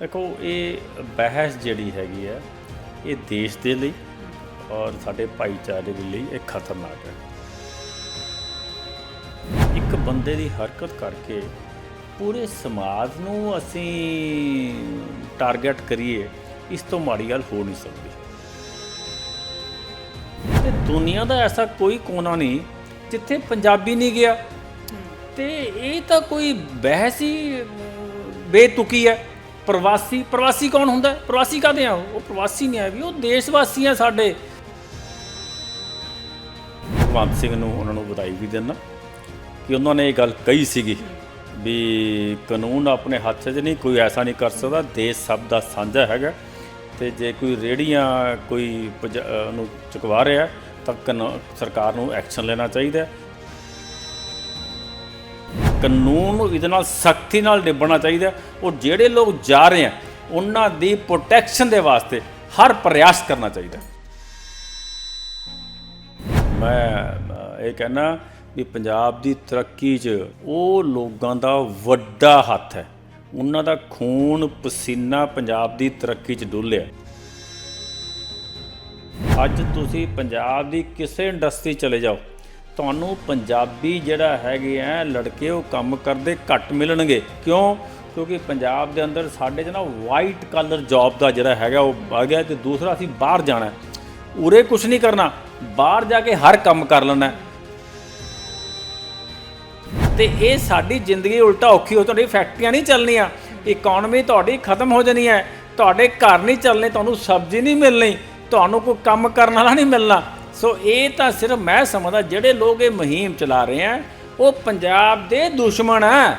ਦੇਖੋ, ਇਹ ਬਹਿਸ ਜਿਹੜੀ ਹੈਗੀ ਹੈ ਇਹ ਦੇਸ਼ ਦੇ ਲਈ ਔਰ ਸਾਡੇ ਭਾਈਚਾਰੇ ਦੇ ਲਈ ਇਹ ਖਤਰਨਾਕ ਹੈ। ਇੱਕ ਬੰਦੇ ਦੀ ਹਰਕਤ ਕਰਕੇ ਪੂਰੇ ਸਮਾਜ ਨੂੰ ਅਸੀਂ ਟਾਰਗੇਟ ਕਰੀਏ, ਇਸ ਤੋਂ ਮਾੜੀ ਗੱਲ ਹੋ ਨਹੀਂ ਸਕਦੀ। ਤੇ ਦੁਨੀਆ ਦਾ ਐਸਾ ਕੋਈ ਕੋਨਾ ਨਹੀਂ ਜਿੱਥੇ ਪੰਜਾਬੀ ਨਹੀਂ ਗਿਆ। ਤੇ ਇਹ ਤਾਂ ਕੋਈ ਬਹਿਸ ਹੀ ਬੇਤੁਕੀ ਹੈ। ਪ੍ਰਵਾਸੀ ਪ੍ਰਵਾਸੀ ਕੌਣ ਹੁੰਦਾ? ਹੈ? ਪ੍ਰਵਾਸੀ ਕਾਹਦੇ ਆ? ਉਹ ਪ੍ਰਵਾਸੀ ਨਹੀਂ ਹੈ ਵੀ, ਉਹ ਦੇਸ਼ ਵਾਸੀ ਆ ਸਾਡੇ। ਭਗਵੰਤ ਸਿੰਘ ਨੂੰ ਉਹਨਾਂ ਨੂੰ ਵਧਾਈ ਵੀ ਦਿੰਦਾ। ਕਿ ਉਹਨਾਂ ਨੇ ਇਹ ਗੱਲ ਕਹੀ ਸੀਗੀ ਵੀ ਕਾਨੂੰਨ ਆਪਣੇ ਹੱਥ 'ਚ ਨਹੀਂ, ਕੋਈ ਐਸਾ ਨਹੀਂ ਕਰ ਸਕਦਾ। ਦੇਸ਼ ਸਭ ਦਾ ਸਾਂਝਾ ਹੈਗਾ। ਤੇ ਜੇ ਕੋਈ ਰੇੜੀਆਂ ਕੋਈ ਪਜ- ਅਹ ਨੂੰ ਚੁਕਵਾ ਰਿਹਾ, ਤਾਂ ਕਾਨੂ- ਸਰਕਾਰ ਨੂੰ ਐਕਸ਼ਨ ਲੈਣਾ ਚਾਹੀਦਾ। ਹੈ ਕਾਨੂੰਨ ਨੂੰ ਇਹਦੇ ਨਾਲ ਸਖਤੀ ਨਾਲ ਨਿਭਣਾ ਚਾਹੀਦਾ। ਔਰ ਜਿਹੜੇ ਲੋਕ ਜਾ ਰਹੇ ਆ, ਉਹਨਾਂ ਦੀ ਪ੍ਰੋਟੈਕਸ਼ਨ ਦੇ ਵਾਸਤੇ ਹਰ ਪ੍ਰਯਾਸ ਕਰਨਾ ਚਾਹੀਦਾ। ਮੈਂ ਇਹ ਕਹਿਣਾ ਵੀ ਪੰਜਾਬ ਦੀ ਤਰੱਕੀ 'ਚ ਉਹ ਲੋਕਾਂ ਦਾ ਵੱਡਾ ਹੱਥ ਹੈ। ਉਹਨਾਂ ਦਾ ਖੂਨ ਪਸੀਨਾ ਪੰਜਾਬ ਦੀ ਤਰੱਕੀ 'ਚ ਡੁੱਲਿਆ। ਅੱਜ ਤੁਸੀਂ ਪੰਜਾਬ ਦੀ ਕਿਸੇ ਇੰਡਸਟਰੀ ਚਲੇ ਜਾਓ। ਤੁਹਾਨੂੰ ਪੰਜਾਬੀ ਜਿਹੜਾ ਹੈਗੇ ਆ, ਲੜਕੇ ਉਹ ਕੰਮ ਕਰਦੇ ਘੱਟ ਮਿਲਣਗੇ। ਕਿਉਂ? ਕਿਉਂਕਿ ਪੰਜਾਬ ਦੇ ਅੰਦਰ ਸਾਡੇ 'ਚ ਨਾ ਵਾਈਟ ਕਲਰ ਜੌਬ ਦਾ ਜਿਹੜਾ ਹੈਗਾ ਉਹ ਆ ਗਿਆ ਤੇ ਦੂਸਰਾ ਅਸੀਂ ਬਾਹਰ ਜਾਣਾ। ਉਰੇ ਕੁਝ ਨਹੀਂ ਕਰਨਾ। ਬਾਹਰ ਜਾ ਕੇ ਹਰ ਕੰਮ ਕਰ ਲੈਣਾ। ਹੈ। ਤੇ ਇਹ ਸਾਡੀ ਜ਼ਿੰਦਗੀ ਉਲਟਾ ਔਖੀ ਹੋ, ਤੁਹਾਡੀ ਫੈਕਟਰੀਆਂ ਨਹੀਂ ਚੱਲਣੀਆਂ। ਇਕਨੋਮੀ ਤੁਹਾਡੀ ਖਤਮ ਹੋ ਜਾਣੀ ਹੈ। ਤੁਹਾਡੇ ਘਰ ਨਹੀਂ ਚੱਲਣੇ, ਤੁਹਾਨੂੰ ਸਬਜ਼ੀ ਨਹੀਂ ਮਿਲਣੀ। ਤੁਹਾਨੂੰ ਕੋਈ ਕੰਮ ਕਰਨ ਵਾਲਾ ਨਹੀਂ ਮਿਲਣਾ। ਸੋ ਇਹ ਤਾਂ ਸਿਰਫ ਮੈਂ ਸਮਝਦਾ, ਜਿਹੜੇ ਲੋਕ ਇਹ ਮੁਹਿੰਮ ਚਲਾ ਰਹੇ ਆ, ਉਹ ਪੰਜਾਬ ਦੇ ਦੁਸ਼ਮਣ ਆ।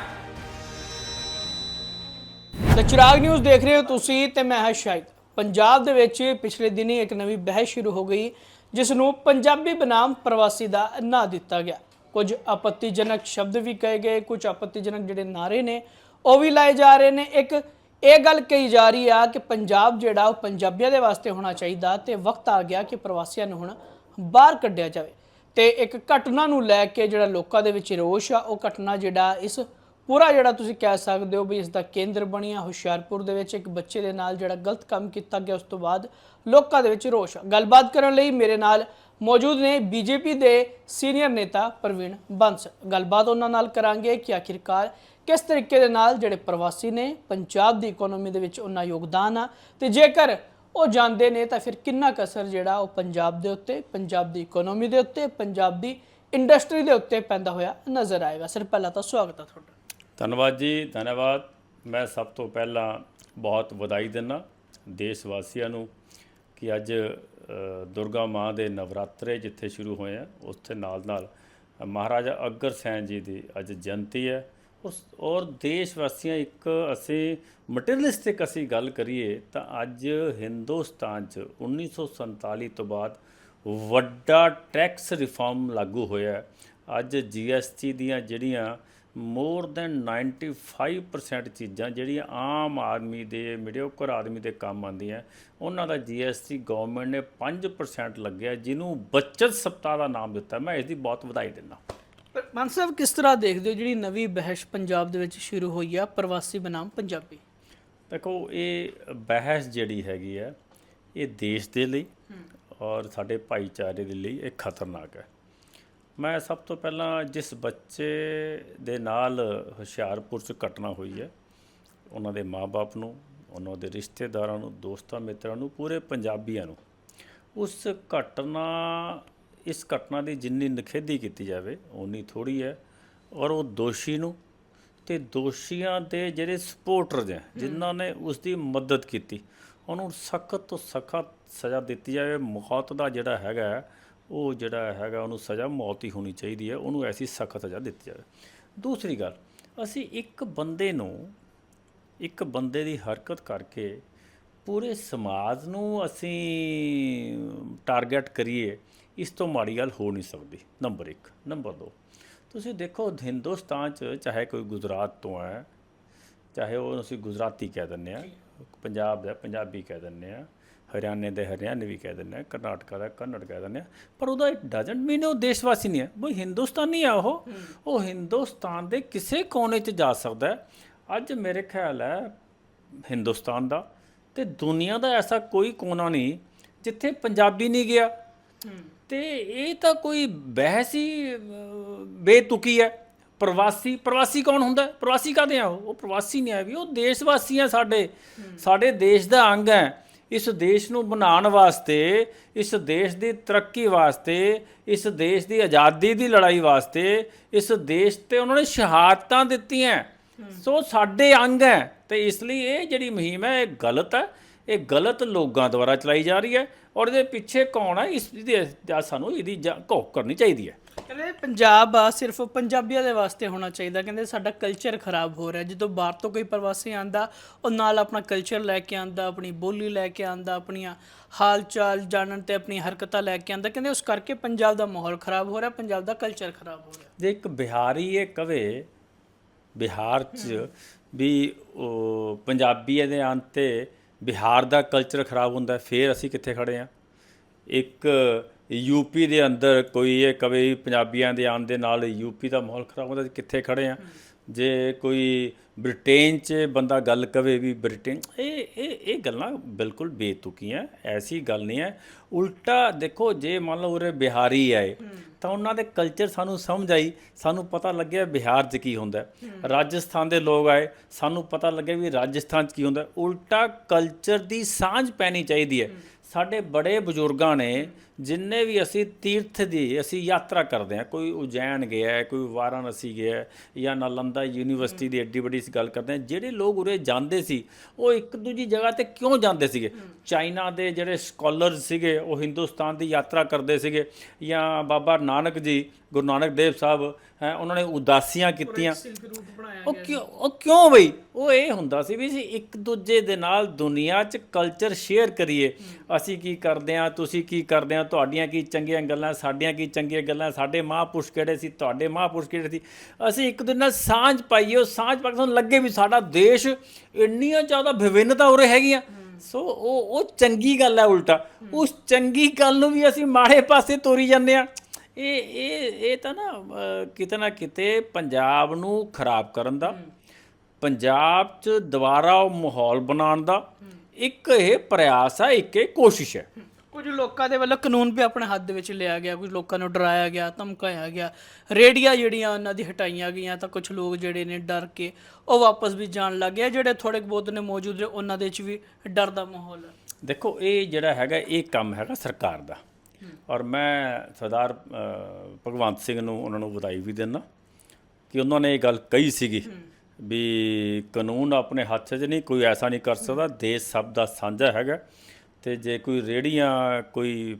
ਤਾਂ ਚਿਰਾਗ ਨਿਊਜ਼ ਦੇਖ ਰਹੇ ਹੋ ਤੁਸੀਂ ਤੇ ਮੈਂ ਹਾਂ ਸ਼ਾਹਿਦ। ਪੰਜਾਬ ਦੇ ਵਿੱਚ ਪਿਛਲੇ ਦਿਨੀ ਇੱਕ ਨਵੀਂ ਬਹਿਸ ਸ਼ੁਰੂ ਹੋ ਗਈ ਜਿਸ ਨੂੰ ਪੰਜਾਬੀ ਬਨਾਮ ਪ੍ਰਵਾਸੀ ਦਾ ਨਾਂ ਦਿੱਤਾ ਗਿਆ। ਕੁਝ ਆਪੱਤੀਜਨਕ ਸ਼ਬਦ ਵੀ ਕਹੇ ਗਏ, ਕੁਝ ਆਪੱਤੀਜਨਕ ਜਿਹੜੇ ਨਾਰੇ ਨੇ, ਉਹ ਵੀ ਲਾਏ ਜਾ ਰਹੇ ਨੇ। ਇੱਕ ਇਹ ਗੱਲ ਕਹੀ ਜਾ ਰਹੀ ਆ ਕਿ ਪੰਜਾਬ ਜਿਹੜਾ ਉਹ ਪੰਜਾਬੀਆਂ ਦੇ ਵਾਸਤੇ ਹੋਣਾ ਚਾਹੀਦਾ ਤੇ ਵਕਤ ਆ ਗਿਆ ਕਿ ਪ੍ਰਵਾਸੀਆਂ ਨੂੰ ਹੁਣ ਬਾਹਰ ਕੱਢਿਆ ਜਾਵੇ। ਤੇ ਇੱਕ ਘਟਨਾ ਨੂੰ ਲੈ ਕੇ ਜਿਹੜਾ ਲੋਕਾਂ ਦੇ ਵਿੱਚ ਰੋਸ਼ ਆ, ਉਹ ਘਟਨਾ ਜਿਹੜਾ ਇਸ ਪੂਰਾ ਜਿਹੜਾ ਤੁਸੀਂ ਕਹਿ ਸਕਦੇ ਹੋ ਵੀ ਇਸ ਦਾ ਕੇਂਦਰ ਬਣਿਆ, ਹੁਸ਼ਿਆਰਪੁਰ ਦੇ ਵਿੱਚ ਇੱਕ ਬੱਚੇ ਦੇ ਨਾਲ ਜਿਹੜਾ ਗਲਤ ਕੰਮ ਕੀਤਾ ਗਿਆ, ਉਸ ਤੋਂ ਬਾਅਦ ਲੋਕਾਂ ਦੇ ਵਿੱਚ ਰੋਸ਼ ਆ। ਗੱਲਬਾਤ ਕਰਨ ਲਈ ਮੇਰੇ ਨਾਲ ਮੌਜੂਦ ਨੇ ਬੀਜੇਪੀ ਦੇ ਸੀਨੀਅਰ ਨੇਤਾ ਪ੍ਰਵੀਨ ਬੰਸ। ਗੱਲਬਾਤ ਉਹਨਾਂ ਨਾਲ ਕਰਾਂਗੇ ਕਿ ਆਖਿਰਕਾਰ ਕਿਸ ਤਰੀਕੇ ਦੇ ਨਾਲ ਜਿਹੜੇ ਪ੍ਰਵਾਸੀ ਨੇ, ਪੰਜਾਬ ਦੀ ਇਕਨੋਮੀ ਦੇ ਵਿੱਚ ਉਹਨਾਂ ਯੋਗਦਾਨ ਆ। ਤੇ ਜੇਕਰ ਉਹ ਜਾਂਦੇ ਨੇ ਤਾਂ ਫਿਰ ਕਿੰਨਾ ਕੁ ਅਸਰ ਜਿਹੜਾ ਉਹ ਪੰਜਾਬ ਦੇ ਉੱਤੇ, ਪੰਜਾਬ ਦੀ ਇਕਨੋਮੀ ਦੇ ਉੱਤੇ, ਪੰਜਾਬ ਦੀ ਇੰਡਸਟਰੀ ਦੇ ਉੱਤੇ ਪੈਂਦਾ ਹੋਇਆ ਨਜ਼ਰ ਆਏਗਾ। ਸਰ, ਪਹਿਲਾਂ ਤਾਂ ਸਵਾਗਤ ਹੈ ਤੁਹਾਡਾ। ਧੰਨਵਾਦ ਜੀ, ਧੰਨਵਾਦ। ਮੈਂ ਸਭ ਤੋਂ ਪਹਿਲਾਂ ਬਹੁਤ ਵਧਾਈ ਦਿੰਦਾ ਦੇਸ਼ ਵਾਸੀਆਂ ਨੂੰ ਕਿ ਅੱਜ ਦੁਰਗਾ ਮਾਂ ਦੇ ਨਵਰਾਤਰੇ ਜਿੱਥੇ ਸ਼ੁਰੂ ਹੋਏ ਆ, ਉੱਥੇ ਨਾਲ ਨਾਲ ਮਹਾਰਾਜਾ ਅਗਰ ਸੈਨ ਜੀ ਦੀ ਅੱਜ ਜਯੰਤੀ ਹੈ। ਉਸ ਔਰ ਦੇਸ਼ ਵਾਸੀਆਂ ਇੱਕ ਅਸੀਂ ਮਟੀਰੀਅਲਿਸਟਿਕ ਅਸੀਂ ਗੱਲ ਕਰੀਏ ਤਾਂ ਅੱਜ ਹਿੰਦੁਸਤਾਨ 'ਚ 1947 ਤੋਂ ਬਾਅਦ ਵੱਡਾ ਟੈਕਸ ਰਿਫਾਰਮ ਲਾਗੂ ਹੋਇਆ ਹੈ। ਅੱਜ ਜੀਐਸਟੀ ਦੀਆਂ ਜਿਹੜੀਆਂ ਮੋਰ ਦੈਨ 95% ਚੀਜ਼ਾਂ ਜਿਹੜੀਆਂ ਆਮ ਆਦਮੀ ਦੇ ਮੀਡੀਓਕਰ ਆਦਮੀ ਦੇ ਕੰਮ ਆਉਂਦੀਆਂ ਉਹਨਾਂ ਦਾ ਜੀਐਸਟੀ ਗਵਰਨਮੈਂਟ ਨੇ 5% ਲੱਗਿਆ, ਜਿਹਨੂੰ ਬੱਚਤ ਸਪਤਾਹ ਦਾ ਨਾਮ ਦਿੱਤਾ ਮੈਂ ਇਸ ਦੀ ਬਹੁਤ ਵਧਾਈ ਦਿੰਦਾ ਮਾਨ ਸਾਹਿਬ ਕਿਸ ਤਰ੍ਹਾਂ ਦੇਖਦੇ ਹੋ ਜਿਹੜੀ ਨਵੀਂ ਬਹਿਸ ਪੰਜਾਬ ਦੇ ਵਿੱਚ ਸ਼ੁਰੂ ਹੋਈ ਆ? ਪ੍ਰਵਾਸੀ ਬਨਾਮ ਪੰਜਾਬੀ। ਦੇਖੋ ਇਹ ਬਹਿਸ ਜਿਹੜੀ ਹੈਗੀ ਹੈ ਇਹ ਦੇਸ਼ ਦੇ ਲਈ ਔਰ ਸਾਡੇ ਭਾਈਚਾਰੇ ਦੇ ਲਈ ਇਹ ਖਤਰਨਾਕ ਹੈ। ਮੈਂ ਸਭ ਤੋਂ ਪਹਿਲਾਂ ਜਿਸ ਬੱਚੇ ਦੇ ਨਾਲ ਹੁਸ਼ਿਆਰਪੁਰ 'ਚ ਘਟਨਾ ਹੋਈ ਹੈ ਉਹਨਾਂ ਦੇ ਮਾਪੇ ਨੂੰ ਉਹਨਾਂ ਦੇ ਰਿਸ਼ਤੇਦਾਰਾਂ ਨੂੰ ਦੋਸਤਾਂ ਮਿੱਤਰਾਂ ਨੂੰ ਪੂਰੇ ਪੰਜਾਬੀਆਂ ਨੂੰ ਉਸ ਘਟਨਾ ਇਸ ਘਟਨਾ ਦੀ ਜਿੰਨੀ ਨਿਖੇਧੀ ਕੀਤੀ ਜਾਵੇ ਓਨੀ ਥੋੜੀ ਹੈ। ਔਰ ਉਹ ਦੋਸ਼ੀ ਨੂੰ ਤੇ ਦੋਸ਼ੀਆਂ ਦੇ ਜਿਹੜੇ ਸਪੋਰਟਰਸ ਹੈ ਜਿਨ੍ਹਾਂ ਨੇ ਉਸ ਦੀ ਮਦਦ ਕੀਤੀ ਉਹਨੂੰ ਸਖਤ ਤੋਂ ਸਖਤ ਸਜ਼ਾ ਦਿੱਤੀ ਜਾਵੇ। ਮੌਤ ਦਾ ਜਿਹੜਾ ਹੈਗਾ ਉਹ ਜਿਹੜਾ ਹੈਗਾ ਉਹਨੂੰ ਸਜ਼ਾ ਮੌਤ ਹੀ ਹੋਣੀ ਚਾਹੀਦੀ ਹੈ। ਉਹਨੂੰ ਐਸੀ ਸਖਤ ਸਜ਼ਾ ਦਿੱਤੀ ਜਾਵੇ। ਦੂਸਰੀ ਗੱਲ ਅਸੀਂ ਇੱਕ ਬੰਦੇ ਨੂੰ ਇੱਕ ਬੰਦੇ ਦੀ ਹਰਕਤ ਕਰਕੇ ਪੂਰੇ ਸਮਾਜ ਨੂੰ ਅਸੀਂ ਟਾਰਗੇਟ ਕਰੀਏ ਇਸ ਤੋਂ ਮਾੜੀ ਗੱਲ ਹੋ ਨਹੀਂ ਸਕਦੀ। ਨੰਬਰ 1 ਨੰਬਰ 2 ਤੁਸੀਂ ਦੇਖੋ, ਹਿੰਦੁਸਤਾਨ ਚ ਚਾਹੇ ਕੋਈ ਗੁਜਰਾਤ ਤੋਂ ਹੈ, ਚਾਹੇ ਉਹ ਅਸੀਂ ਗੁਜਰਾਤੀ ਕਹਿ ਦਿੰਦੇ ਆ ਪੰਜਾਬ ਦਾ, ਪੰਜਾਬੀ ਕਹਿ ਦਿੰਦੇ ਆ ਹਰਿਆਣੇ ਦੇ ਹਰਿਆਣਵੀ ਕਹਿ ਦਿੰਦੇ ਆ ਕਰਨਾਟਕਾ ਦਾ ਕੰਨੜ ਕਹਿ ਦਿੰਦੇ ਆ ਪਰ ਉਹਦਾ ਇਟ ਡਸਨਟ ਮੀਨ ਉਹ ਦੇਸ਼ ਵਾਸੀ ਨਹੀਂ ਹੈ। ਉਹ ਹਿੰਦੁਸਤਾਨੀ ਆ ਉਹ। ਉਹ ਹਿੰਦੁਸਤਾਨ ਦੇ ਕਿਸੇ ਕੋਨੇ 'ਚ ਜਾ ਸਕਦਾ ਅੱਜ ਮੇਰੇ ਖਿਆਲ ਹੈ, ਹਿੰਦੁਸਤਾਨ ਦਾ ਤੇ ਦੁਨੀਆ ਦਾ ਐਸਾ ਕੋਈ ਕੋਨਾ ਨਹੀਂ ਜਿੱਥੇ ਪੰਜਾਬੀ ਨਹੀਂ ਗਿਆ। ਤੇ ਇਹ ਤਾਂ ਕੋਈ ਬਹਿਸ ਹੀ ਅਹ, ਬੇਤੁਕੀ ਹੈ। ਪ੍ਰਵਾਸੀ ਪ੍ਰਵਾਸੀ ਕੌਣ ਹੁੰਦਾ? ਹੈ? ਪ੍ਰਵਾਸੀ ਕਾਹਦੇ ਆ ਉਹ? ਉਹ ਪ੍ਰਵਾਸੀ ਨਹੀਂ ਆ ਵੀ ਉਹ ਦੇਸ਼ ਵਾਸੀ ਆ ਸਾਡੇ। ਸਾਡੇ ਦੇਸ਼ ਦਾ ਅੰਗ ਹੈ। ਇਸ ਦੇਸ਼ ਨੂੰ ਬਣਾਉਣ ਵਾਸਤੇ ਇਸ ਦੇਸ਼ ਦੀ ਤਰੱਕੀ ਵਾਸਤੇ ਇਸ ਦੇਸ਼ ਦੀ ਆਜ਼ਾਦੀ ਦੀ ਲੜਾਈ ਵਾਸਤੇ ਇਸ ਦੇਸ਼ ਤੇ ਉਹਨਾਂ ਨੇ ਸ਼ਹਾਦਤਾਂ ਦਿੱਤੀਆਂ। ਸੋ ਸਾਡੇ ਅੰਗ ਹੈ ਤੇ ਇਸ ਲਈ ਇਹ ਜਿਹੜੀ ਮੁਹਿੰਮ ਹੈ ਇਹ ਗਲਤ ਹੈ। ਇਹ ਗਲਤ ਲੋਕਾਂ ਦੁਆਰਾ ਚਲਾਈ ਜਾ ਰਹੀ ਹੈ ਔਰ ਇਹਦੇ ਪਿੱਛੇ ਕੌਣ ਹੈ? ਇਸ ਦੀ ਸਾਨੂੰ ਇਹਦੀ ਘੋਖ ਕਰਨੀ ਚਾਹੀਦੀ ਹੈ। ਕਹਿੰਦੇ ਪੰਜਾਬ ਆ ਸਿਰਫ ਪੰਜਾਬੀਆਂ ਦੇ ਵਾਸਤੇ ਹੋਣਾ ਚਾਹੀਦਾ। ਕਹਿੰਦੇ ਸਾਡਾ ਕਲਚਰ ਖਰਾਬ ਹੋ ਰਿਹਾ। ਜਦੋਂ ਬਾਹਰ ਤੋਂ ਕੋਈ ਪ੍ਰਵਾਸੀ ਆਂਦਾ ਉਹ ਨਾਲ ਆਪਣਾ ਕਲਚਰ ਲੈ ਕੇ ਆਂਦਾ ਆਪਣੀ ਬੋਲੀ ਲੈ ਕੇ ਆਂਦਾ ਆਪਣੀਆਂ ਹਾਲ ਚਾਲ ਜਾਣਨ ਤੇ ਆਪਣੀ ਹਰਕਤਾਂ ਲੈ ਕੇ ਆਂਦਾ ਕਹਿੰਦੇ ਉਸ ਕਰਕੇ ਪੰਜਾਬ ਦਾ ਮਾਹੌਲ ਖਰਾਬ ਹੋ ਰਿਹਾ ਪੰਜਾਬ ਦਾ ਕਲਚਰ ਖਰਾਬ ਹੋ ਰਿਹਾ। ਜੇ ਇੱਕ ਬਿਹਾਰੀ ਇਹ ਕਵੇ ਬਿਹਾਰ 'ਚ ਵੀ ਉਹ ਪੰਜਾਬੀ ਦੇ ਆਂ ਤੇ ਬਿਹਾਰ ਦਾ ਕਲਚਰ ਖਰਾਬ ਹੁੰਦਾ ਹੈ, ਫੇਰ ਅਸੀਂ ਕਿੱਥੇ ਖੜੇ ਆ ਇੱਕ ਯੂਪੀ ਦੇ ਅੰਦਰ ਕੋਈ ਇਹ ਕਵੇ ਪੰਜਾਬੀਆਂ ਦੇ ਆਉਣ ਦੇ ਨਾਲ ਯੂਪੀ ਦਾ ਮਾਹੌਲ ਖਰਾਬ ਹੁੰਦਾ ਅਸੀਂ ਕਿੱਥੇ ਖੜੇ ਆ ਜੇ ਕੋਈ ਬ੍ਰਿਟੇਨ 'ਚ ਬੰਦਾ ਗੱਲ ਕਵੇ ਵੀ ਬ੍ਰਿਟੇਨ, ਇਹ ਇਹ ਇਹ ਗੱਲਾਂ ਬਿਲਕੁਲ ਬੇਤੁਕੀਆਂ ਐਸੀ ਗੱਲ ਨਹੀਂ ਹੈ ਉਲਟਾ ਦੇਖੋ, ਜੇ ਮੰਨ ਲਓ ਉਰੇ ਬਿਹਾਰੀ ਆਏ, ਤਾਂ ਉਹਨਾਂ ਦੇ ਕਲਚਰ ਸਾਨੂੰ ਸਮਝ ਆਈ, ਸਾਨੂੰ ਪਤਾ ਲੱਗਿਆ ਬਿਹਾਰ 'ਚ ਕੀ ਹੁੰਦਾ। ਰਾਜਸਥਾਨ ਦੇ ਲੋਕ ਆਏ, ਸਾਨੂੰ ਪਤਾ ਲੱਗਿਆ ਵੀ ਰਾਜਸਥਾਨ 'ਚ ਕੀ ਹੁੰਦਾ। ਉਲਟਾ ਕਲਚਰ ਦੀ ਸਾਂਝ ਪੈਣੀ ਚਾਹੀਦੀ ਹੈ ਸਾਡੇ ਬੜੇ ਬਜ਼ੁਰਗਾਂ ਨੇ ਜਿੰਨੇ ਵੀ ਅਸੀਂ ਤੀਰਥ ਦੀ ਅਸੀਂ ਯਾਤਰਾ ਕਰਦੇ ਹਾਂ, ਕੋਈ ਉਜੈਨ ਗਿਆ, ਕੋਈ ਵਾਰਾਣਸੀ ਗਿਆ ਜਾਂ ਨਾਲੰਦਾ ਯੂਨੀਵਰਸਿਟੀ ਦੀ ਐਡੀ ਵੱਡੀ ਅਸੀਂ ਗੱਲ ਕਰਦੇ ਹਾਂ, ਜਿਹੜੇ ਲੋਕ ਉਰੇ ਜਾਂਦੇ ਸੀ, ਉਹ ਇੱਕ ਦੂਜੀ ਜਗ੍ਹਾ ਤੇ ਕਿਉਂ ਜਾਂਦੇ ਸੀਗੇ? ਚਾਈਨਾ ਦੇ ਜਿਹੜੇ ਸਕਾਲਰਸ ਸੀਗੇ, ਉਹ ਹਿੰਦੁਸਤਾਨ ਦੀ ਯਾਤਰਾ ਕਰਦੇ ਸੀਗੇ ਜਾਂ ਬਾਬਾ ਨਾਨਕ ਜੀ ਗੁਰੂ ਨਾਨਕ ਦੇਵ ਸਾਹਿਬ ਹੈ ਉਹਨਾਂ ਨੇ ਉਦਾਸੀਆਂ ਕੀਤੀਆਂ। ਉਹ ਕਿਉਂ ਉਹ ਕਿਉਂ ਬਈ? ਉਹ ਇਹ ਹੁੰਦਾ ਸੀ ਵੀ ਅਸੀਂ ਇੱਕ ਦੂਜੇ ਦੇ ਨਾਲ ਦੁਨੀਆ 'ਚ ਕਲਚਰ ਸ਼ੇਅਰ ਕਰੀਏ। ਅਸੀਂ ਕੀ ਕਰਦੇ ਆ ਤੁਸੀਂ ਕੀ ਕਰਦੇ ਆ ਤੁਹਾਡੀਆਂ ਕੀ ਚੰਗੀਆਂ ਗੱਲਾਂ ਸਾਡੀਆਂ ਕੀ ਚੰਗੀਆਂ ਗੱਲਾਂ ਸਾਡੇ ਮਹਾਂਪੁਰਸ਼ ਕਿਹੜੇ ਸੀ ਤੁਹਾਡੇ ਮਹਾਂਪੁਰਸ਼ ਕਿਹੜੇ ਸੀ? ਅਸੀਂ ਇੱਕ ਦੂਜੇ ਨਾਲ ਸਾਂਝ ਪਾਈਏ ਉਹ ਸਾਂਝ ਪਾ ਕੇ ਸਾਨੂੰ ਲੱਗੇ ਵੀ ਸਾਡਾ ਦੇਸ਼ ਇੰਨੀਆਂ ਜ਼ਿਆਦਾ ਵਿਭਿੰਨਤਾ ਉਰੇ ਹੈਗੀਆਂ। ਸੋ ਉਹ ਉਹ ਚੰਗੀ ਗੱਲ ਹੈ ਉਲਟਾ। ਉਸ ਚੰਗੀ ਗੱਲ ਨੂੰ ਵੀ ਅਸੀਂ ਮਾੜੇ ਪਾਸੇ ਤੋਰੀ ਜਾਂਦੇ ਆ ਇਹ ਇਹ ਇਹ ਤਾਂ ਨਾ ਕਿਤੇ ਨਾ ਕਿਤੇ ਪੰਜਾਬ ਨੂੰ ਖਰਾਬ ਕਰਨ ਦਾ ਪੰਜਾਬ 'ਚ ਦੁਬਾਰਾ ਉਹ ਮਾਹੌਲ ਬਣਾਉਣ ਦਾ ਇੱਕ ਇਹ ਪ੍ਰਯਾਸ ਹੈ ਇੱਕ ਇਹ ਕੋਸ਼ਿਸ਼ ਹੈ। ਕੁਝ ਲੋਕਾਂ ਦੇ ਵੱਲੋਂ ਕਾਨੂੰਨ ਵੀ ਆਪਣੇ ਹੱਥ ਦੇ ਵਿੱਚ ਲਿਆ ਗਿਆ ਕੁਝ ਲੋਕਾਂ ਨੂੰ ਡਰਾਇਆ ਗਿਆ ਧਮਕਾਇਆ ਗਿਆ ਰੇਡੀਆਂ ਜਿਹੜੀਆਂ ਉਹਨਾਂ ਦੀ ਹਟਾਈਆਂ ਗਈਆਂ ਤਾਂ ਕੁਝ ਲੋਕ ਜਿਹੜੇ ਨੇ ਡਰ ਕੇ ਉਹ ਵਾਪਸ ਵੀ ਜਾਣ ਲੱਗ ਗਏ ਜਿਹੜੇ ਥੋੜੇ ਬਹੁਤ ਨੇ ਮੌਜੂਦ ਨੇ ਉਹਨਾਂ ਦੇ ਵਿੱਚ ਵੀ ਡਰ ਦਾ ਮਾਹੌਲ ਹੈ ਦੇਖੋ ਇਹ ਜਿਹੜਾ ਹੈਗਾ ਇਹ ਕੰਮ ਹੈਗਾ ਸਰਕਾਰ ਦਾ। ਔਰ ਮੈਂ ਸਰਦਾਰ ਭਗਵੰਤ ਸਿੰਘ ਨੂੰ ਉਹਨਾਂ ਨੂੰ ਵਧਾਈ ਵੀ ਦਿੰਦਾ। ਕਿ ਉਹਨਾਂ ਨੇ ਇਹ ਗੱਲ ਕਹੀ ਸੀਗੀ ਵੀ ਕਾਨੂੰਨ ਆਪਣੇ ਹੱਥ 'ਚ ਨਹੀਂ, ਕੋਈ ਐਸਾ ਨਹੀਂ ਕਰ ਸਕਦਾ, ਦੇਸ਼ ਸਭ ਦਾ ਸਾਂਝਾ ਹੈਗਾ। ਤੇ ਜੇ ਕੋਈ ਰੇੜੀਆਂ ਕੋਈ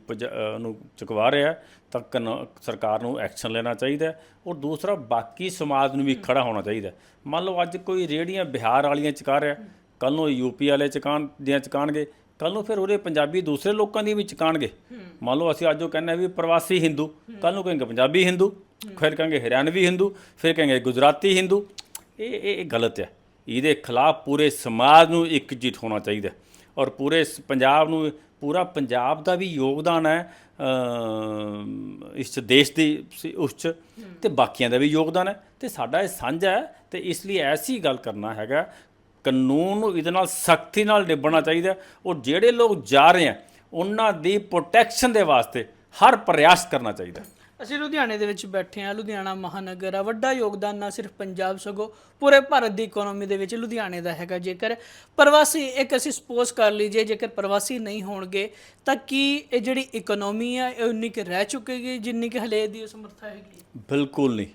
ਨੂੰ ਚੁਕਵਾ ਰਿਹਾ, ਤਾਂ ਕਾਨੂ- ਸਰਕਾਰ ਨੂੰ ਐਕਸ਼ਨ ਲੈਣਾ ਚਾਹੀਦਾ। ਔਰ ਦੂਸਰਾ, ਬਾਕੀ ਸਮਾਜ ਨੂੰ ਵੀ ਖੜਾ ਹੋਣਾ ਚਾਹੀਦਾ। ਮੰਨ ਲਓ ਅੱਜ ਕੋਈ ਰੇੜੀਆਂ ਬਿਹਾਰ ਵਾਲੀਆਂ ਚੁਕਾ ਰਿਹਾ ਕੱਲ ਨੂੰ ਯੂਪੀ ਵਾਲੇ ਚੁਕਾਣ ਦੀਆਂ ਚੁਕਾਣਗੇ ਕੱਲ ਨੂੰ ਫਿਰ ਉਹਦੇ ਪੰਜਾਬੀ ਦੂਸਰੇ ਲੋਕਾਂ ਦੀ ਵੀ ਚੁਕਾਣਗੇ। ਮੰਨ ਲਓ ਅਸੀਂ ਅੱਜ ਉਹ ਕਹਿੰਦੇ ਹਾਂ ਵੀ ਪ੍ਰਵਾਸੀ ਹਿੰਦੂ ਕੱਲ ਨੂੰ ਕਹਾਂਗੇ ਪੰਜਾਬੀ ਹਿੰਦੂ ਫਿਰ ਕਹਾਂਗੇ ਹਰਿਆਣਵੀ ਹਿੰਦੂ ਫਿਰ ਕਹਾਂਗੇ ਗੁਜਰਾਤੀ ਹਿੰਦੂ। ਇਹ ਇਹ ਗਲਤ ਹੈ। ਇਹਦੇ ਖਿਲਾਫ ਪੂਰੇ ਸਮਾਜ ਨੂੰ ਇਕਜੁੱਟ ਹੋਣਾ ਚਾਹੀਦਾ ਔਰ ਪੂਰੇ ਪੰਜਾਬ ਨੂੰ ਪੂਰਾ ਪੰਜਾਬ ਦਾ ਵੀ ਯੋਗਦਾਨ ਹੈ ਇਸ ਦੇਸ਼ ਦੀ ਉਸ 'ਚ ਤੇ ਬਾਕੀਆਂ ਦਾ ਵੀ ਯੋਗਦਾਨ ਹੈ ਤੇ ਸਾਡਾ ਇਹ ਸਾਂਝਾ ਹੈ ਤੇ ਇਸ ਲਈ ਐਸੀ ਗੱਲ ਕਰਨਾ ਹੈਗਾ ਕਾਨੂੰਨ ਨੂੰ ਇਹਦੇ ਨਾਲ ਸਖਤੀ ਨਾਲ ਨਿਭਣਾ ਚਾਹੀਦਾ। ਔਰ ਜਿਹੜੇ ਲੋਕ ਜਾ ਰਹੇ ਆ ਉਹਨਾਂ ਦੀ ਪ੍ਰੋਟੈਕਸ਼ਨ ਦੇ ਵਾਸਤੇ ਹਰ ਪ੍ਰਯਾਸ ਕਰਨਾ ਚਾਹੀਦਾ। ਅਸੀਂ ਲੁਧਿਆਣੇ ਦੇ ਵਿੱਚ ਬੈਠੇ ਹਾਂ ਲੁਧਿਆਣਾ ਮਹਾਨਗਰ ਆ। ਵੱਡਾ ਯੋਗਦਾਨ ਨਾ ਸਿਰਫ ਪੰਜਾਬ ਸਗੋਂ ਪੂਰੇ ਭਾਰਤ ਦੀ ਇਕਨੋਮੀ ਦੇ ਵਿੱਚ ਲੁਧਿਆਣੇ ਦਾ ਹੈਗਾ। ਜੇਕਰ ਪ੍ਰਵਾਸੀ ਇੱਕ ਅਸੀਂ ਸਪੋਜ਼ ਕਰ ਲਈਏ ਜੇਕਰ ਪ੍ਰਵਾਸੀ ਨਹੀਂ ਹੋਣਗੇ ਤਾਂ ਕੀ ਇਹ ਜਿਹੜੀ ਇਕਨੋਮੀ ਆ ਇਹ ਉਨੀ ਕਿ ਰਹਿ ਚੁੱਕੇਗੀ ਜਿੰਨੀ ਕਿ ਹਲੇ ਦੀ ਸਮਰੱਥਾ ਹੈਗੀ? ਬਿਲਕੁਲ ਨਹੀਂ।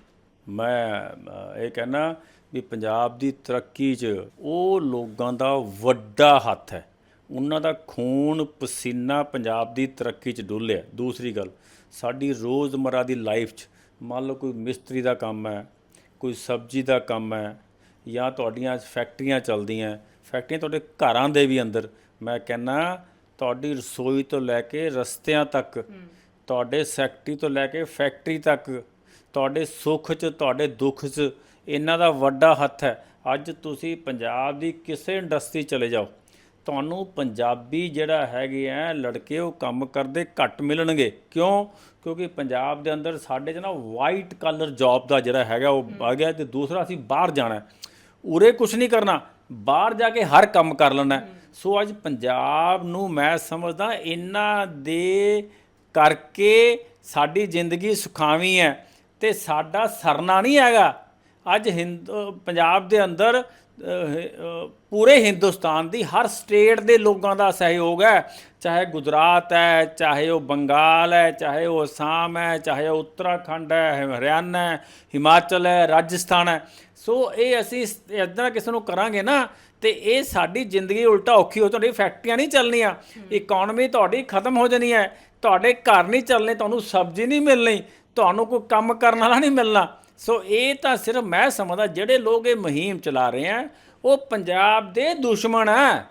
ਮੈਂ ਅ, ਇਹ ਕਹਿਣਾ ਵੀ ਪੰਜਾਬ ਦੀ ਤਰੱਕੀ 'ਚ ਉਹ ਲੋਕਾਂ ਦਾ ਵੱਡਾ ਹੱਥ ਹੈ। ਉਹਨਾਂ ਦਾ ਖੂਨ ਪਸੀਨਾ ਪੰਜਾਬ ਦੀ ਤਰੱਕੀ 'ਚ ਡੁੱਲਿਆ ਦੂਸਰੀ ਗੱਲ, ਸਾਡੀ ਰੋਜ਼ਮਰਾ ਦੀ ਲਾਈਫ 'ਚ ਮੰਨ ਲਓ ਕੋਈ ਮਿਸਤਰੀ ਦਾ ਕੰਮ ਹੈ, ਕੋਈ ਸਬਜ਼ੀ ਦਾ ਕੰਮ ਹੈ ਜਾਂ ਤੁਹਾਡੀਆਂ ਫੈਕਟਰੀਆਂ ਚੱਲਦੀਆਂ, ਫੈਕਟਰੀਆਂ ਤੁਹਾਡੇ ਘਰਾਂ ਦੇ ਵੀ ਅੰਦਰ, ਮੈਂ ਕਹਿੰਨਾ ਤੁਹਾਡੀ ਰਸੋਈ ਤੋਂ ਲੈ ਕੇ ਰਸਤਿਆਂ ਤੱਕ, ਤੁਹਾਡੇ ਸੈਕਟਰੀ ਤੋਂ ਲੈ ਕੇ ਫੈਕਟਰੀ ਤੱਕ, ਤੁਹਾਡੇ ਸੁੱਖ 'ਚ, ਤੁਹਾਡੇ ਦੁੱਖ 'ਚ ਇਹਨਾਂ ਦਾ ਵੱਡਾ ਹੱਥ ਹੈ। ਅੱਜ ਤੁਸੀਂ ਪੰਜਾਬ ਦੀ ਕਿਸੇ ਇੰਡਸਟਰੀ ਚਲੇ ਜਾਓ। ਤੁਹਾਨੂੰ ਪੰਜਾਬੀ ਜਿਹੜਾ ਹੈਗੇ ਆ ਲੜਕੇ ਉਹ ਕੰਮ ਕਰਦੇ ਘੱਟ ਮਿਲਣਗੇ। ਕਿਉਂ? ਕਿਉਂਕਿ ਪੰਜਾਬ ਦੇ ਅੰਦਰ ਸਾਡੇ 'ਚ ਨਾ ਵਾਈਟ ਕਲਰ ਜੌਬ ਦਾ ਜਿਹੜਾ ਹੈਗਾ ਉਹ ਆ ਗਿਆ ਤੇ ਦੂਸਰਾ ਅਸੀਂ ਬਾਹਰ ਜਾਣਾ। ਉਰੇ ਕੁਝ ਨਹੀਂ ਕਰਨਾ। ਬਾਹਰ ਜਾ ਕੇ ਹਰ ਕੰਮ ਕਰ ਲੈਣਾ। ਸੋ ਅੱਜ ਪੰਜਾਬ ਨੂੰ ਮੈਂ ਸਮਝਦਾ ਇਹਨਾਂ ਦੇ ਕਰਕੇ ਸਾਡੀ ਜ਼ਿੰਦਗੀ ਸੁਖਾਵੀਂ ਹੈ। ਤੇ ਸਾਡਾ ਸਰਨਾ ਨਹੀਂ ਹੈਗਾ। ਅੱਜ ਹਿੰਦ ਪੰਜਾਬ ਦੇ ਅੰਦਰ ਪੂਰੇ ਹਿੰਦੁਸਤਾਨ ਦੀ ਹਰ ਸਟੇਟ ਦੇ ਲੋਕਾਂ ਦਾ ਸਹਿਯੋਗ ਹੈ। ਚਾਹੇ ਗੁਜਰਾਤ ਹੈ ਚਾਹੇ ਉਹ ਬੰਗਾਲ ਹੈ ਚਾਹੇ ਉਹ ਅਸਾਮ ਹੈ ਚਾਹੇ ਉਹ ਉੱਤਰਾਖੰਡ ਹੈ ਹਰਿਆਣਾ ਹੈ ਹਿਮਾਚਲ ਹੈ ਰਾਜਸਥਾਨ ਹੈ। ਸੋ ਇਹ ਅਸੀਂ ਇਦਾਂ ਕਿਸੇ ਨੂੰ ਕਰਾਂਗੇ ਨਾ ਤੇ ਇਹ ਸਾਡੀ ਜ਼ਿੰਦਗੀ ਉਲਟਾ ਔਖੀ ਹੋ ਤੁਹਾਡੀ ਫੈਕਟਰੀਆਂ ਨਹੀਂ ਚੱਲਣੀਆਂ। ਇਕਨੋਮੀ ਤੁਹਾਡੀ ਖਤਮ ਹੋ ਜਾਣੀ ਹੈ। ਤੁਹਾਡੇ ਘਰ ਨਹੀਂ ਚੱਲਣੇ ਤੁਹਾਨੂੰ ਸਬਜ਼ੀ ਨਹੀਂ ਮਿਲਣੀ ਤੁਹਾਨੂੰ ਕੋਈ ਕੰਮ ਕਰਨ ਵਾਲਾ ਨਹੀਂ ਮਿਲਣਾ। ਸੋ ਇਹ ਤਾਂ ਸਿਰਫ ਮੈਂ ਸਮਝਦਾ ਜਿਹੜੇ ਲੋਕ ਇਹ ਮੁਹਿੰਮ ਚਲਾ ਰਹੇ ਆ ਉਹ ਪੰਜਾਬ ਦੇ ਦੁਸ਼ਮਣ ਆ।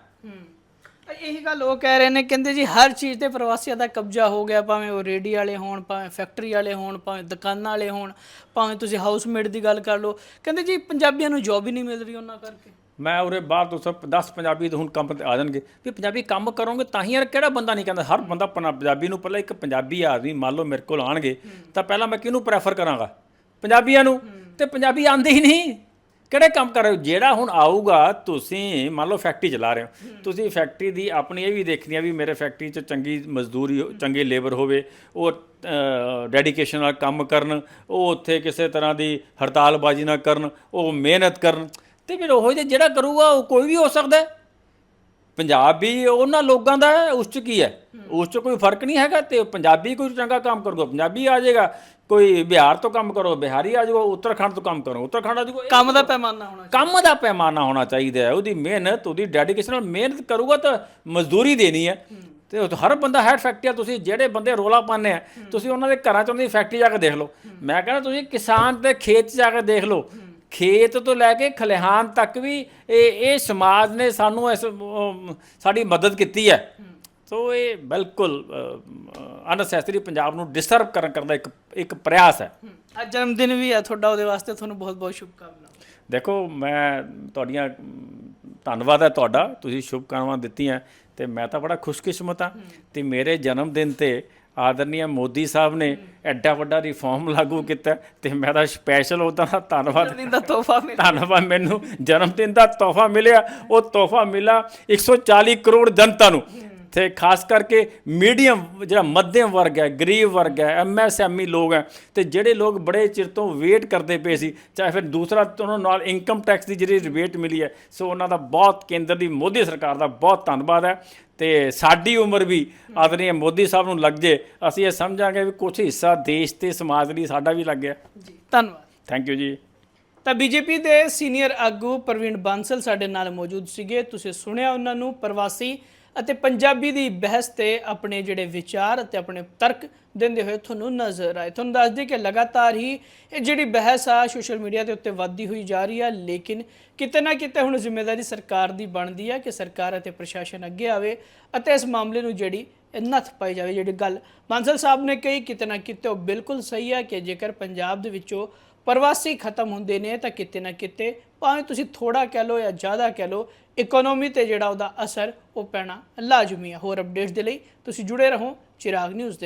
ਇਹੀ ਗੱਲ ਉਹ ਕਹਿ ਰਹੇ ਨੇ ਕਹਿੰਦੇ ਜੀ ਹਰ ਚੀਜ਼ ਤੇ ਪ੍ਰਵਾਸੀਆਂ ਦਾ ਕਬਜ਼ਾ ਹੋ ਗਿਆ ਭਾਵੇਂ ਉਹ ਰੇਡੀ ਵਾਲੇ ਹੋਣ ਭਾਵੇਂ ਫੈਕਟਰੀ ਵਾਲੇ ਹੋਣ ਭਾਵੇਂ ਦੁਕਾਨਾਂ ਵਾਲੇ ਹੋਣ ਭਾਵੇਂ ਤੁਸੀਂ ਹਾਊਸਮੇਟ ਦੀ ਗੱਲ ਕਰ ਲਓ। ਕਹਿੰਦੇ ਜੀ ਪੰਜਾਬੀਆਂ ਨੂੰ ਜੌਬ ਹੀ ਨਹੀਂ ਮਿਲ ਰਹੀ ਉਹਨਾਂ ਕਰਕੇ। ਮੈਂ ਉਰੇ ਬਾਹਰ ਤੋਂ ਸਭ 10 ਪੰਜਾਬੀ ਤਾਂ ਹੁਣ ਕੰਮ ਤੇ ਆ ਜਾਣਗੇ। ਵੀ ਪੰਜਾਬੀ ਕੰਮ ਕਰੋਗੇ ਤਾਂ ਹੀ ਯਾਰ ਕਿਹੜਾ ਬੰਦਾ ਨਹੀਂ ਕਹਿੰਦਾ ਹਰ ਬੰਦਾ ਪੰਜਾਬੀ ਨੂੰ ਪਹਿਲਾਂ ਇੱਕ ਪੰਜਾਬੀ ਆਦਮੀ ਮੰਨ ਲਓ ਮੇਰੇ ਕੋਲ ਆਣਗੇ ਤਾਂ ਪਹਿਲਾਂ ਮੈਂ ਕਿਹਨੂੰ ਪ੍ਰੈਫਰ ਕਰਾਂਗਾ? ਪੰਜਾਬੀਆਂ ਨੂੰ ਤੇ ਪੰਜਾਬੀ ਆਂਦੇ ਹੀ ਨਹੀਂ। ਕਿਹੜੇ ਕੰਮ ਕਰ ਰਹੇ ਹੋ? ਜਿਹੜਾ ਹੁਣ ਆਊਗਾ ਤੁਸੀਂ ਮੰਨ ਲਓ ਫੈਕਟਰੀ ਚਲਾ ਰਹੇ ਹੋ। ਤੁਸੀਂ ਫੈਕਟਰੀ ਦੀ ਆਪਣੀ ਇਹ ਵੀ ਦੇਖਣੀ ਆ ਵੀ ਮੇਰੇ ਫੈਕਟਰੀ 'ਚ ਚੰਗੀ ਮਜ਼ਦੂਰੀ ਚੰਗੇ ਲੇਬਰ ਹੋਵੇ ਉਹ ਡੈਡੀਕੇਸ਼ਨ ਨਾਲ ਕੰਮ ਕਰਨ ਉਹ ਉੱਥੇ ਕਿਸੇ ਤਰ੍ਹਾਂ ਦੀ ਹੜਤਾਲਬਾਜ਼ੀ ਨਾ ਕਰਨ ਉਹ ਮਿਹਨਤ ਕਰਨ। ਤੇ ਫਿਰ ਉਹ ਜਿਹੇ ਜਿਹੜਾ ਕਰੂਗਾ ਉਹ ਕੋਈ ਵੀ ਹੋ ਸਕਦਾ ਪੰਜਾਬ ਉਹਨਾਂ ਲੋਕਾਂ ਦਾ ਹੈ ਉਸ ਚ ਕੀ ਹੈ? ਉਸ ਚ ਕੋਈ ਫ਼ਰਕ ਨਹੀਂ ਹੈਗਾ ਤੇ ਪੰਜਾਬੀ ਕੋਈ ਚੰਗਾ ਕੰਮ ਕਰੂਗਾ। ਪੰਜਾਬੀ ਆ ਜਾਏਗਾ ਕੋਈ ਬਿਹਾਰ ਤੋਂ ਕੰਮ ਕਰੋ ਬਿਹਾਰੀ ਆ ਜਾਊਗਾ ਉੱਤਰਾਖੰਡ ਤੋਂ ਕੰਮ ਕਰੋ। ਉੱਤਰਾਖੰਡ ਆ ਜਾਊਗਾ ਇਹ ਕੰਮ ਦਾ ਪੈਮਾਨਾ ਹੋਣਾ ਕੰਮ ਦਾ ਪੈਮਾਨਾ ਹੋਣਾ ਚਾਹੀਦਾ ਹੈ। ਉਹਦੀ ਮਿਹਨਤ ਉਹਦੀ ਡੈਡੀਕੇਸ਼ਨ ਨਾਲ ਮਿਹਨਤ ਕਰੂਗਾ ਤਾਂ ਮਜ਼ਦੂਰੀ ਦੇਣੀ ਹੈ। ਤੇ ਉਹ ਤਾਂ ਹਰ ਬੰਦਾ ਹੈਡ ਫੈਕਟਰੀ ਆ ਤੁਸੀਂ ਜਿਹੜੇ ਬੰਦੇ ਰੋਲਾ ਪਾਉਂਦੇ ਆ ਤੁਸੀਂ ਉਹਨਾਂ ਦੇ ਘਰਾਂ ਚ ਉਹਨਾਂ ਦੀ ਫੈਕਟਰੀ ਜਾ ਕੇ ਦੇਖ ਲਓ। ਮੈਂ ਕਹਿੰਦਾ ਤੁਸੀਂ ਕਿਸਾਨ ਦੇ ਖੇਤ 'ਚ ਜਾ ਕੇ ਦੇਖ ਲਓ। ਖੇਤ ਤੋਂ ਲੈ ਕੇ ਖਲਿਹਾਨ ਤੱਕ ਵੀ ਇਹ ਇਹ ਸਮਾਜ ਨੇ ਸਾਨੂੰ ਇਸ ਸਾਡੀ ਮਦਦ ਕੀਤੀ ਹੈ। ਸੋ ਇਹ ਬਿਲਕੁਲ ਅਨਸੈਸਰੀ ਪੰਜਾਬ ਨੂੰ ਡਿਸਟਰਬ ਕਰਨ ਕਰਨ ਦਾ ਇੱਕ ਇੱਕ ਪ੍ਰਯਾਸ ਹੈ। ਅੱਜ ਜਨਮ ਦਿਨ ਵੀ ਹੈ ਤੁਹਾਡਾ ਉਹਦੇ ਵਾਸਤੇ ਤੁਹਾਨੂੰ ਬਹੁਤ ਬਹੁਤ ਸ਼ੁਭਕਾਮਨਾਵਾਂ। ਦੇਖੋ ਮੈਂ ਤੁਹਾਡੀਆਂ ਧੰਨਵਾਦ ਹੈ ਤੁਹਾਡਾ ਤੁਸੀਂ ਸ਼ੁਭਕਾਮਨਾਵਾਂ ਦਿੱਤੀਆਂ ਤੇ ਮੈਂ ਤਾਂ ਬੜਾ ਖੁਸ਼ਕਿਸਮਤ ਹਾਂ ਤੇ ਮੇਰੇ ਜਨਮ ਦਿਨ ਤੇ ਆਦਰਨੀय ਮੋਦੀ ਸਾਹਿਬ ਨੇ ਐਡਾ ਵੱਡਾ ਰਿਫਾਰਮ ਲਾਗੂ ਕੀਤਾ ਤੇ ਮੈਂ ਤਾਂ ਸਪੈਸ਼ਲ ਉਹਦਾ ਧੰਨਵਾਦ ਜਨਮ ਦਿਨ ਦਾ ਤੋਹਫਾ ਮਿਲ ਧੰਨਵਾਦ ਮੈਨੂੰ। ਜਨਮ ਦਿਨ ਦਾ ਤੋਹਫਾ ਮਿਲਿਆ। ਉਹ ਤੋਹਫਾ ਮਿਲਾ 140 ਕਰੋੜ ਜਨਤਾ ਨੂੰ। ਤੇ ਖਾਸ ਕਰਕੇ ਮੀਡੀਅਮ ਜਿਹੜਾ ਮੱਧਮ ਵਰਗ ਹੈ ਗਰੀਬ ਵਰਗ ਹੈ ਐਮਐਸਐਮਈ ਲੋਕ ਹੈ ਤੇ ਜਿਹੜੇ ਲੋਕ ਬੜੇ ਚਿਰ ਤੋਂ ਵੇਟ ਕਰਦੇ ਪਏ ਸੀ ਚਾਹੇ ਫਿਰ ਦੂਸਰਾ ਉਹਨਾਂ ਨਾਲ ਇਨਕਮ ਟੈਕਸ ਦੀ ਜਿਹੜੀ ਰਿਬੇਟ ਮਿਲੀ ਹੈ ਸੋ ਉਹਨਾਂ ਦਾ ਬਹੁਤ ਕੇਂਦਰ ਦੀ ਮੋਦੀ ਸਰਕਾਰ ਦਾ ਬਹੁਤ ਧੰਨਵਾਦ ਹੈ। ਤੇ ਸਾਡੀ ਉਮਰ ਵੀ ਆਦਰਨੀय ਮੋਦੀ ਸਾਹਿਬ ਨੂੰ ਲੱਗ ਜੇ ਅਸੀਂ ਇਹ ਸਮਝਾਂਗੇ ਵੀ ਕੁਝ ਹਿੱਸਾ ਦੇਸ਼ ਤੇ ਸਮਾਜ ਲਈ ਸਾਡਾ ਵੀ ਲੱਗ ਗਿਆ। ਜੀ ਧੰਨਵਾਦ। ਥੈਂਕ ਯੂ ਜੀ। ਤਾਂ ਬੀਜੇਪੀ ਦੇ ਸੀਨੀਅਰ ਆਗੂ ਪ੍ਰਵੀਨ ਬਾਂਸਲ ਸਾਡੇ ਨਾਲ ਮੌਜੂਦ ਸੀਗੇ। ਤੁਸੀਂ ਸੁਣਿਆ ਉਹਨਾਂ ਨੂੰ ਪ੍ਰਵਾਸੀ ਅਤੇ ਪੰਜਾਬੀ ਦੀ ਬਹਿਸ ਤੇ ਆਪਣੇ ਜਿਹੜੇ ਵਿਚਾਰ ਅਤੇ ਆਪਣੇ ਤਰਕ ਦਿੰਦੇ ਹੋਏ ਤੁਹਾਨੂੰ ਨਜ਼ਰ ਆਏ। ਤੁਹਾਨੂੰ ਦੱਸ ਦਈਏ ਕਿ ਲਗਾਤਾਰ ਹੀ ਇਹ ਜਿਹੜੀ ਬਹਿਸ ਆ ਸੋਸ਼ਲ ਮੀਡੀਆ ਦੇ ਉੱਤੇ ਵੱਧਦੀ ਹੋਈ ਜਾ ਰਹੀ ਆ, ਲੇਕਿਨ ਕਿਤੇ ਨਾ ਕਿਤੇ ਹੁਣ ਜ਼ਿੰਮੇਵਾਰੀ ਸਰਕਾਰ ਦੀ ਬਣਦੀ ਆ ਕਿ ਸਰਕਾਰ ਅਤੇ ਪ੍ਰਸ਼ਾਸਨ ਅੱਗੇ ਆਵੇ ਅਤੇ ਇਸ ਮਾਮਲੇ ਨੂੰ ਜਿਹੜੀ ਨੱਥ ਪਾਈ ਜਾਵੇ। ਜਿਹੜੀ ਗੱਲ ਬਾਂਸਲ ਸਾਹਿਬ ਨੇ ਕਹੀ, ਕਿਤੇ ਨਾ ਕਿਤੇ ਉਹ ਬਿਲਕੁਲ ਸਹੀ ਆ ਕਿ ਜੇਕਰ ਪੰਜਾਬ ਦੇ ਵਿੱਚੋਂ ਪ੍ਰਵਾਸੀ ਖਤਮ ਹੁੰਦੇ ਨੇ ਤਾਂ ਕਿਤੇ ਨਾ ਕਿਤੇ ਭਾਵੇਂ ਤੁਸੀਂ ਥੋੜਾ ਕਹਿ ਲਓ ਜਾਂ ਜ਼ਿਆਦਾ ਕਹਿ ਲਓ ਇਕਨੋਮੀ ਤੇ ਜਿਹੜਾ ਉਹਦਾ ਅਸਰ ਉਹ ਪੈਣਾ ਲਾਜ਼ਮੀ ਹੈ ਹੋਰ ਅਪਡੇਟਸ ਦੇ ਲਈ ਤੁਸੀਂ ਜੁੜੇ ਰਹੋ ਚਿਰਾਗ ਨਿਊਜ਼ ਦੇ ਨਾਲ।